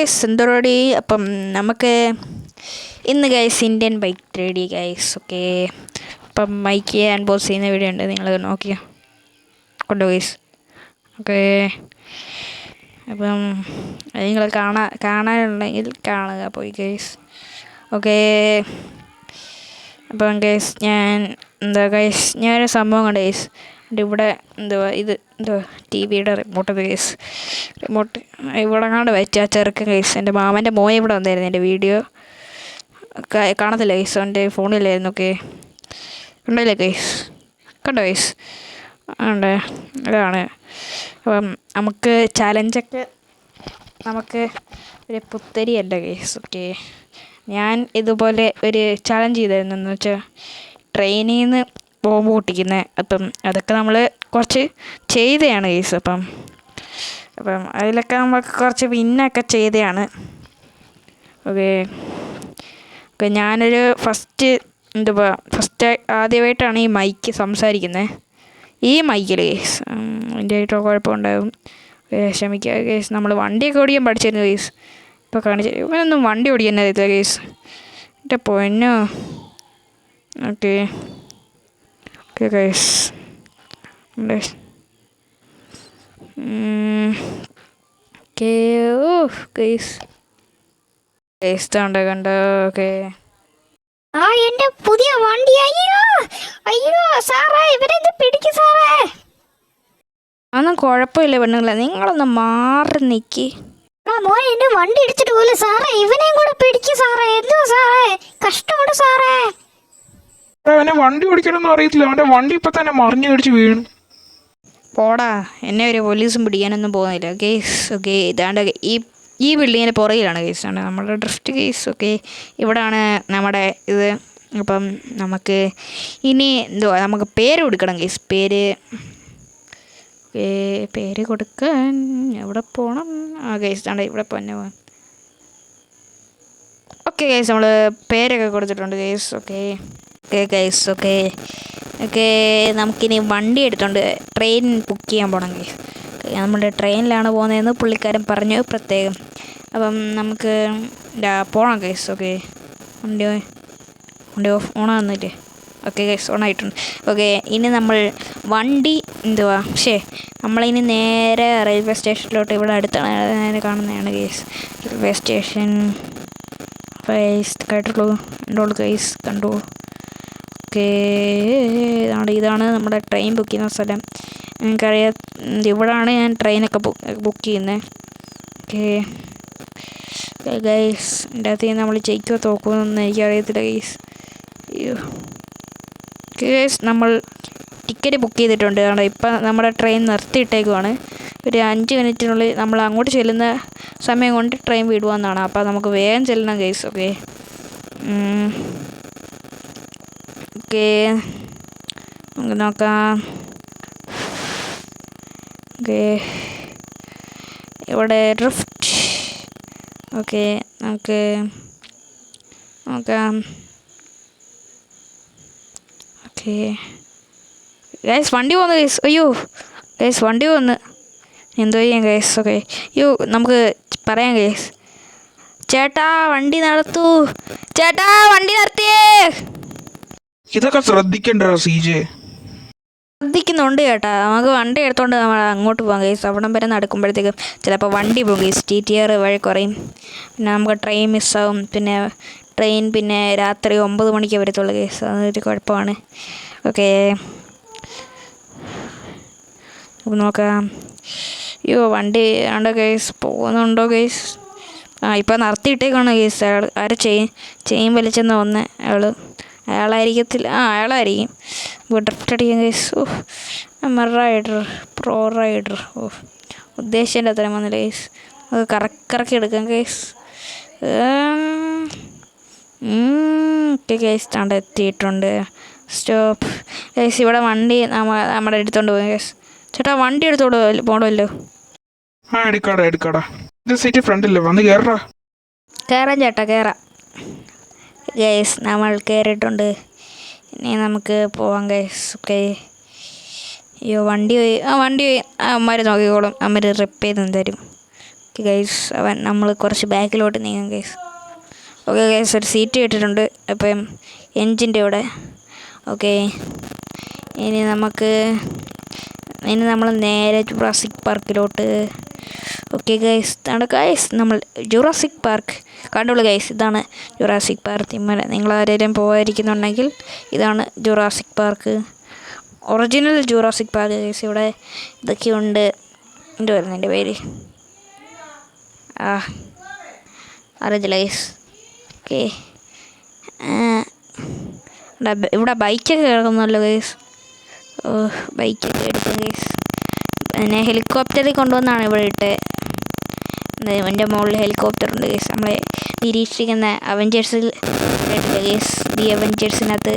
Guys എന്തോടി അപ്പം നമുക്ക് ഇന്ന് guys Indian bike ready guys okay അപ്പം ബൈക്ക് അൺബോക്സ് ചെയ്യുന്ന വീഡിയോ ഉണ്ട് നിങ്ങൾ നോക്കിയോ? കൊണ്ടോ ഗൈസ് ഓക്കെ അപ്പം നിങ്ങൾ കാണാ കാണാനുണ്ടെങ്കിൽ കാണുക പോയി ഗൈസ് ഓക്കെ അപ്പം ഗൈസ് ഞാൻ എന്താ ഗൈസ് ഞാനൊരു സംഭവം കണ്ടു ഗൈസ് എന്റെ ഇവിടെ എന്തുവാ ഇത് എന്തുവാ ടി വിയുടെ റിമോട്ട് കേസ്. റിമോട്ട് ഇവിടെ കണ്ട് വെച്ച ആ ചെറുക്കൻ കേസ്. എന്റെ മാമന്റെ മോയെ ഇവിടെ വന്നായിരുന്നു എന്റെ വീഡിയോ. കാണത്തില്ല കേസ്? എന്റെ ഫോണിലായിരുന്നു ഓക്കെ കണ്ടില്ലേ കേസ്? കണ്ടോ കേസ്? ഉണ്ട് അതാണ് അപ്പം നമുക്ക് ചലഞ്ചൊക്കെ നമുക്ക് ഒരു പുത്തരി പുത്തരിയല്ല കേസ്? ഓക്കെ. ഞാൻ ഇതുപോലെ ഒരു ചലഞ്ച് ചെയ്തായിരുന്നു എന്ന് വെച്ചാൽ ട്രെയിനിൽ നിന്ന് ബോംബ് പൊട്ടിക്കുന്നത് അപ്പം അതൊക്കെ നമ്മൾ കുറച്ച് ചെയ്തതാണ് കേസ് അപ്പം അപ്പം അതിലൊക്കെ നമുക്ക് കുറച്ച് വിന്നൊക്കെ ചെയ്തതാണ്. ഓക്കെ ഓക്കെ ഞാനൊരു ഫസ്റ്റ് എന്തുവാ ഫസ്റ്റ് ആദ്യമായിട്ടാണ് ഈ മൈക്ക് സംസാരിക്കുന്നത് ഈ മൈക്കിൽ കേസ് അതിന്റെ ആയിട്ടോ കുഴപ്പമുണ്ടാകും ക്ഷമിക്കുക കേസ് നമ്മൾ വണ്ടിയൊക്കെ ഓടിക്കാൻ പഠിച്ചിരുന്നു കേസ് ഇപ്പോൾ കാണിച്ചു ഇവനൊന്നും വണ്ടി ഓടിക്കാൻ അറിയത്തില്ല കേസ് എന്റെ പൊന്നോ. ഓക്കെ ഓക്കെ കേസ് ഓക്കെ ഓ കേസ് കേസ് കണ്ട കണ്ട ഓക്കെ ആ എന്റെ പുതിയ വണ്ടി അയ്യോ അയ്യോ സാറേ ഇവരെന്ത് പിടിക്കും സാറേ അതൊന്നും കുഴപ്പമില്ല പെണ്ണുങ്ങളെ നിങ്ങളൊന്ന് മാറി നിൽക്കി ആ മോനെ എന്റെ വണ്ടി ഇടിച്ചിട്ട് പോലെ സാറേ ഇവനെയും കൂടെ പിടിക്കും സാറേ എന്തോ സാറേ കഷ്ടമുണ്ട് സാറേ അവനെ വണ്ടി ഓടിക്കണമെന്ന് അറിയത്തില്ല. അവന്റെ വണ്ടി ഇപ്പൊ തന്നെ മറിഞ്ഞു കടിച്ച് വീണു. പോടാ. എന്നെ ഒരു പോലീസും പിടിക്കാനൊന്നും പോകുന്നില്ല. Guys okay. ഇതാണ്ട് ഈ ഈ ബിൽഡിങ്ങിന്റെ പുറകിലാണ് കേസ്. ആണ് നമ്മുടെ ഡ്രിഫ്റ്റ് കേസ് ഓക്കെ. ഇവിടാണ് നമ്മുടെ ഇത്. അപ്പം നമുക്ക് ഇനി എന്തുവാ നമുക്ക് പേര് കൊടുക്കണം കേസ്. പേര് പേര് കൊടുക്കാൻ എവിടെ പോകണം ആ കേസ്. ആണ് ഇവിടെ തന്നെ പോകാം ഓക്കെ കേസ്. നമ്മൾ പേരൊക്കെ കൊടുത്തിട്ടുണ്ട് guys okay. Okay guys okay. Okay നമുക്കിനി വണ്ടി എടുത്തോണ്ട് ട്രെയിൻ ബുക്ക് ചെയ്യാൻ പോകണം ഗൈസ് നമ്മുടെ ട്രെയിനിലാണ് പോകുന്നതെന്ന് പുള്ളിക്കാരൻ പറഞ്ഞു പ്രത്യേകം. അപ്പം നമുക്ക് പോകണം ഗൈസ് ഓക്കെ. വണ്ടി വണ്ടി ഓഫ് ഓണാകുന്നില്ലേ ഓക്കെ ഗൈസ് ഓണായിട്ടുണ്ട്. ഓക്കെ ഇനി നമ്മൾ വണ്ടി എന്തുവാ? പക്ഷേ നമ്മളിനി നേരെ റെയിൽവേ സ്റ്റേഷനിലോട്ട് ഇവിടെ അടുത്താണ് നേരെ കാണുന്നതാണ് ഗൈസ് റെയിൽവേ സ്റ്റേഷൻ കേട്ടുള്ളൂ കണ്ടോളൂ ഗൈസ് കണ്ടു ഓക്കേ. ഇതാണ് ഇതാണ് നമ്മുടെ ട്രെയിൻ ബുക്ക് ചെയ്യുന്ന സ്ഥലം. എനിക്കറിയാം ഇവിടെയാണ് ഞാൻ ട്രെയിനൊക്കെ ബുക്ക് ചെയ്യുന്നത് ഓക്കെ. ഗൈസ് എന്റെ അകത്ത് നമ്മൾ ജയിക്കുമോ തോക്കുമെന്നൊന്നും എനിക്കറിയത്തില്ല ഗൈസ്. അയ്യോ. ഗൈസ് നമ്മൾ ടിക്കറ്റ് ബുക്ക് ചെയ്തിട്ടുണ്ട്. കാരണം ഇപ്പം നമ്മുടെ ട്രെയിൻ നിർത്തിയിട്ടേക്കുവാണ്. ഒരു അഞ്ച് മിനിറ്റിനുള്ളിൽ നമ്മൾ അങ്ങോട്ട് ചെല്ലുന്ന സമയം കൊണ്ട് ട്രെയിൻ വിടുവാന്നാണ്. അപ്പോൾ നമുക്ക് വേഗം ചെല്ലണം ഗൈസ്. ഓക്കെ. ഓക്കെ. നമുക്ക് നോക്കാം. ഓക്കെ. ഇവിടെ ഡ്രിഫ്റ്റ് ഓക്കെ നമുക്ക് നോക്കാം. ഓക്കെ. ഗൈസ് വണ്ടി പോകുന്നു ഗൈസ് അയ്യോ. ഗൈസ് വണ്ടി പോകുന്നു എന്തോ ചെയ്യാം ഗൈസ് ഓക്കെ. അയ്യോ നമുക്ക് പറയാം ഗൈസ് ചേട്ടാ വണ്ടി നടത്തൂ. ചേട്ടാ വണ്ടി നിർത്തിയേ. ഇതൊക്കെ ശ്രദ്ധിക്കണ്ടോ സി ജെ? ശ്രദ്ധിക്കുന്നുണ്ട് ചേട്ടാ നമുക്ക് വണ്ടി എടുത്തോണ്ട് നമ്മൾ അങ്ങോട്ട് പോകാം ഗൈസ് അവിടം വരെ നടക്കുമ്പോഴത്തേക്കും ചിലപ്പോൾ വണ്ടി പോകും ഗൈസ് ടി ടി ആർ വഴി കുറയും. പിന്നെ നമുക്ക് ട്രെയിൻ മിസ്സാവും പിന്നെ ട്രെയിൻ പിന്നെ രാത്രി ഒമ്പത് മണിക്ക് വരത്തുള്ളൂ ഗൈസ് അതൊരു കുഴപ്പമാണ്. ഓക്കെ നോക്കാം. അയ്യോ വണ്ടി ആണ്ടോ ഗൈസ് പോകുന്നുണ്ടോ ഗൈസ് ആ ഇപ്പം നിർത്തിയിട്ടേക്കാണ് ഗൈസ് അയാൾ ആരെ ചെയിൻ ചെയിൻ വലിച്ചെന്ന് വന്ന് അയാൾ അയാളായിരിക്കത്തില്ല. ആ അയാളായിരിക്കും. ഡ്രിഫ്റ്റ് അടിക്കാൻ ഗൈസ് ഓ അമ്മ റൈഡർ പ്രോ റൈഡർ ഓ ഉദ്ദേശിച്ചതിന്റെ അത്രയും വന്നില്ല ഗൈസ് അത് കറക്കി കറക്കി എടുക്കാം ഗൈസ് ഓക്കെ ഗൈസ് താണ്ട് എത്തിയിട്ടുണ്ട്. സ്റ്റോപ്പ് ഗൈസ് ഇവിടെ വണ്ടി നമ്മ നമ്മുടെ എടുത്തോണ്ട് പോകും ഗൈസ് ചേട്ടാ വണ്ടി എടുത്തോണ്ട് പോകണമല്ലോ ആ എടുക്കാടാ എടുക്കാടാ. ഇത് സീറ്റ് ഫ്രണ്ടില്ലേ? വന്ന് കയറാ കയറാം ചേട്ടാ കയറാം ഗൈസ് നമ്മൾ കയറിയിട്ടുണ്ട് ഇനി നമുക്ക് പോവാം ഗൈസ് ഓക്കെ അയ്യോ വണ്ടി പോയി. ആ വണ്ടി പോയി. അമ്മമാർ നോക്കിക്കോളും. അമ്മര് റിപ്പ് ചെയ്ത് തരും. ഓക്കെ ഗൈസ് അവൻ നമ്മൾ കുറച്ച് ബാക്കിലോട്ട് നീങ്ങാം ഗൈസ് ഓക്കെ ഗൈസ് ഒരു സീറ്റ് കിട്ടിയിട്ടുണ്ട്. അപ്പം എൻജിന്റെ ഇവിടെ ഓക്കെ ഇനി നമുക്ക് ഇനി നമ്മൾ നേരെ ജുറാസിക് പാർക്കിലോട്ട്. ഓക്കെ ഗൈസ് ഇതാണ് ഗൈസ് നമ്മൾ ജുറാസിക് പാർക്ക്. കണ്ടുള്ള ഗൈസ് ഇതാണ് ജുറാസിക് പാർക്ക്. തിമ്മല നിങ്ങൾ ആരെങ്കിലും പോകാതിരിക്കുന്നുണ്ടെങ്കിൽ ഇതാണ് Jurassic park. Original Jurassic park guys ഇവിടെ ഇതൊക്കെയുണ്ട്. എന്ത് വരുന്നു എന്റെ പേര്? ആ അറിയത്തില്ല ഗൈസ് ഓക്കെ ഇവിടെ ബൈക്കൊക്കെ കിടക്കുന്നല്ലോ ഗൈസ് ബൈക്കൊക്കെ എടുത്തു ഗൈസ് പിന്നെ ഹെലികോപ്റ്ററിൽ കൊണ്ടുവന്നാണ് ഇവിടെ ഇട്ട്. എന്റെ മുകളിൽ ഹെലികോപ്റ്റർ ഉണ്ട് ഗൈസ് നമ്മളെ നിരീക്ഷിക്കുന്ന അവഞ്ചേഴ്സിൽ ഗൈസ് ദി അവഞ്ചേഴ്സിനകത്ത്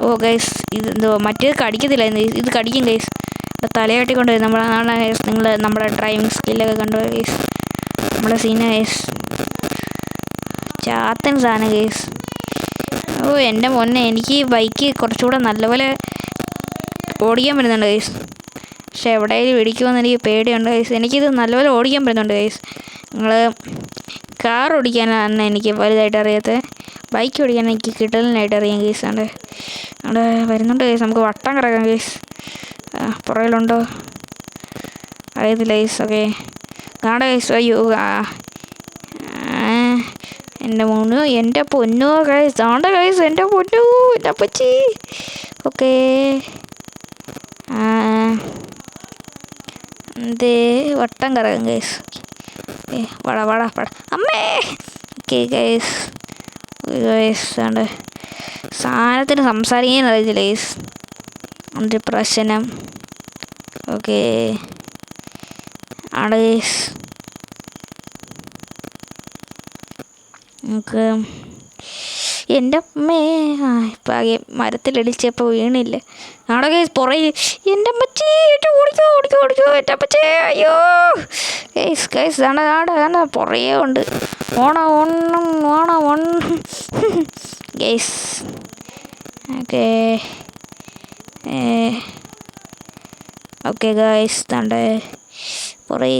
ഓ ഗൈസ് ഇതെന്തോ മറ്റേത് കടിക്കത്തില്ല ഇത് കടിക്കും ഗൈസ് തലയാട്ടി നമ്മൾ ആണ് ഗൈസ് നിങ്ങൾ നമ്മുടെ ഡ്രൈവിംഗ് സ്കില്ലൊക്കെ കണ്ടുപോയി ഗൈസ് നമ്മുടെ സീന ഗൈസ് ചാത്തൻ സാധനം ഗൈസ് ഓ എന്റെ മോനെ എനിക്ക് ബൈക്ക് കുറച്ചുകൂടെ നല്ലപോലെ ഓടിക്കാൻ പറ്റുന്നുണ്ട് ഗൈസ് പക്ഷെ എവിടെയെങ്കിലും ഇടിക്കുമെന്ന് എനിക്ക് പേടിയുണ്ട് ഗൈസ് എനിക്കിത് നല്ലപോലെ ഓടിക്കാൻ പറ്റുന്നുണ്ട് ഗൈസ് നിങ്ങൾ കാർ ഓടിക്കാനാണ് എനിക്ക് വലുതായിട്ട് അറിയാത്തത്. ബൈക്ക് ഓടിക്കാൻ എനിക്ക് കിട്ടലിനായിട്ട് അറിയാം ഉണ്ട് അവിടെ വരുന്നുണ്ട് ഗൈസ് നമുക്ക് വട്ടം കിടക്കാം ഗൈസ് പുറകിലുണ്ടോ? അറിയത്തില്ല ഗൈസ് ഓക്കെ കാണാം ഗൈസ് അയ്യോ എന്റെ മോനു എന്റെ പൊന്നു ഗൈസ് താണ്ട ഗൈസ് എന്റെ പൊന്നു എന്റെ അപ്പച്ചി. ഓക്കെ എന്തേ വട്ടം കറങ്ങും ഗൈസ് ഓക്കെ വട വട വട. അമ്മേ! ഓക്കെ ഗൈസ് ഗൈസ് ആണ് സാധനത്തിന് സംസാരിക്കാൻ അറിയത്തില്ല ഗൈസ് എന്തൊരു പ്രശ്നം. ഓക്കെ ആണ് ഗൈസ് നമുക്ക് എന്റെ അമ്മേ. ആകെ മരത്തിലടിച്ചപ്പോൾ വീണില്ലേ. അവിടെ കേസ് പുറകിൽ എന്റെ അമ്മച്ചി ഓടിക്കോ ഓടിക്കോ ഓടിക്കോ. എന്റെ അമ്മച്ചേ അയ്യോ. കേസ് കേസ് വേണ്ട വേണ്ട വേണ്ട പുറകെ ഉണ്ട്. ഓണം ഓണം ഓണം ഓണം കേസ് ഓക്കെ. ഓക്കെ ഗൈസ് തണ്ടേ. കുറേ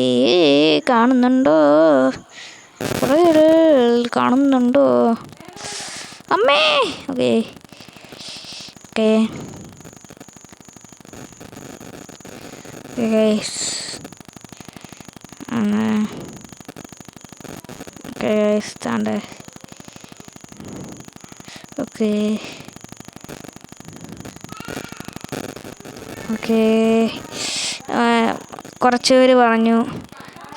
കാണുന്നുണ്ടോ? കുറേ കാണുന്നുണ്ടോ? അമ്മേ! Okay. Okay. Guys okay okay. കുറച്ച് പേര് പറഞ്ഞു.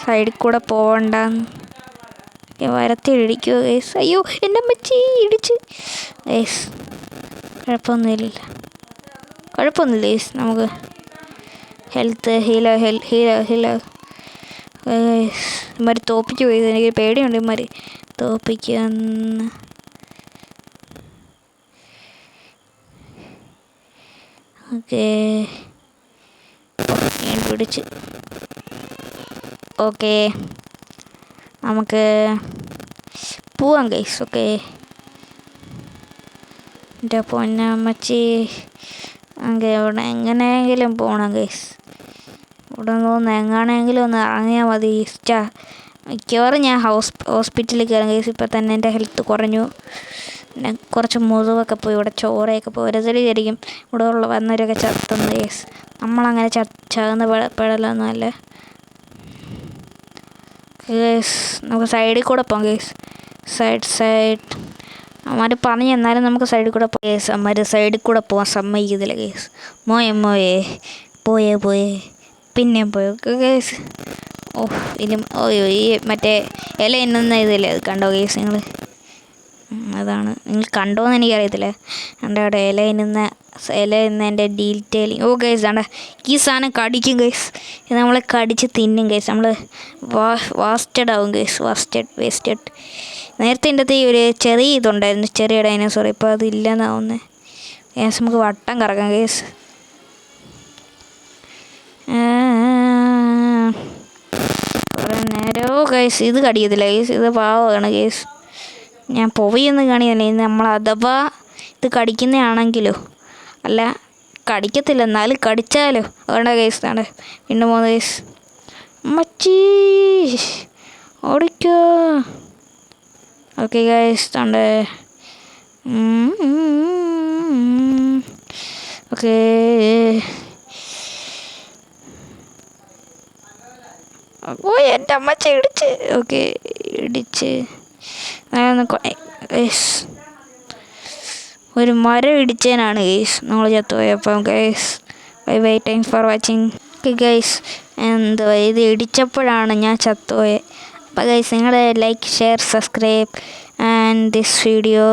സൈഡിൽ കൂടെ പോവണ്ടെന്ന് വരത്തിലിടിക്കുമോ ഗൈസ് അയ്യോ എന്റെ അമ്മച്ചി ഇടിച്ച്. ഗൈസ് കുഴപ്പമൊന്നുമില്ല കുഴപ്പമൊന്നുമില്ല ഗൈസ് നമുക്ക് ഹെൽത്ത് ഹീലോ ഹെൽ ഹീലോ ഹീലോ ഇമാര് തോപ്പിക്ക് പോയി. എനിക്ക് പേടിയുണ്ട് ഇമാര് തോപ്പിക്കുന്ന്. ഓക്കേ. ഞാൻ പിടിച്ച്. ഓക്കേ. നമുക്ക് പോവാം ഗൈസ് ഓക്കെ എന്റെ പൊന്നമ്മച്ചി ഇവിടെ എങ്ങനെയെങ്കിലും പോകണം ഗൈസ് ഇവിടെ നിന്ന് എങ്ങാണെങ്കിലും ഒന്ന് ഇറങ്ങിയാൽ മതി ഇഷ്ടാ മിക്കവാറും ഞാൻ ഹൗസ് ഹോസ്പിറ്റലിൽ കയറും ഗൈസ് ഇപ്പം തന്നെ എന്റെ ഹെൽത്ത് കുറഞ്ഞു. പിന്നെ കുറച്ച് മുറിവൊക്കെ പോയി ഇവിടെ ചോറയൊക്കെ പോയി. ഓരോരുത്തരും ഇവിടെ ഉള്ള വന്നവരൊക്കെ ചത്തുന്നു ഗൈസ് നമ്മളങ്ങനെ ച ചകുന്ന പെടലൊന്നും അല്ല ഗേസ് നമുക്ക് സൈഡിൽ കൂടെ പോകാം ഗേസ് സൈഡ് സൈഡ് അമ്മമാർ പറഞ്ഞു എന്നാലും നമുക്ക് സൈഡിൽ കൂടെ പോകാം ഗേസ് അമ്മമാർ സൈഡിൽ കൂടെ പോകാൻ സമ്മതിക്കത്തില്ല ഗേസ് മോയെ മോയെ. പോയേ പോയേ. പിന്നെയും പോയോ. ഗേസ് ഓ ഇനി ഓയോ ഈ മറ്റേ ഇല എന്നുന്ന ഇതില്ലേ. അത് കണ്ടോ ഗേസ് നിങ്ങൾ അതാണ്. നിങ്ങൾ കണ്ടോന്ന് എനിക്കറിയത്തില്ല. എന്റെ അവിടെ ഇല ഇന്നുന്ന ഇല എന്നതിന്റെ ഡീറ്റെയിലിങ്. ഓ ഗൈസ് ആണ്? ഈ സാധനം കടിക്കും ഗൈസ് ഇത് നമ്മൾ കടിച്ച് തിന്നും ഗൈസ് നമ്മൾ വാ വാസ്റ്റഡ് ആവും ഗൈസ് വാസ്റ്റഡ് വേസ്റ്റഡ് നേരത്തെ എന്റെ ഒരു ചെറിയ ഇതുണ്ടായിരുന്നു ചെറിയ ഡൈനോസോർ ഇപ്പോൾ അതില്ലെന്നാവുന്നത് ഗൈസ് നമുക്ക് വട്ടം കറക്കാം ഗൈസ് നേരം ഗൈസ് ഇത് കടിക്കത്തില്ല ഗൈസ് ഇത് പാവമാണ് ഗൈസ് ഞാൻ പൊവയൊന്നും ഇത് നമ്മൾ അഥവാ ഇത് കടിക്കുന്നതാണെങ്കിലോ അല്ല കടിക്കത്തില്ല. എന്നാലും കടിച്ചാലോ? അതുകൊണ്ട് കേസ് ആണ് പിന്നെ മൂന്ന് കേസ് മച്ചീ ഓടിക്കോ. ഓക്കെ ഗൈസ് ഉണ്ട് ഓക്കേ ഓ എന്റെ അമ്മച്ച ഇടിച്ച്. ഓക്കെ ഇടിച്ച് അങ്ങനെ ഒരു മരം ഇടിച്ചതിനാണ് ഗൈസ് നമ്മൾ ചത്തുപോയപ്പം guys bye bye thanks for watching guys എന്തുവാ ഇത് ഇടിച്ചപ്പോഴാണ് ഞാൻ ചത്തുപോയത് അപ്പോൾ ഗൈസ് നിങ്ങൾ like share subscribe and this video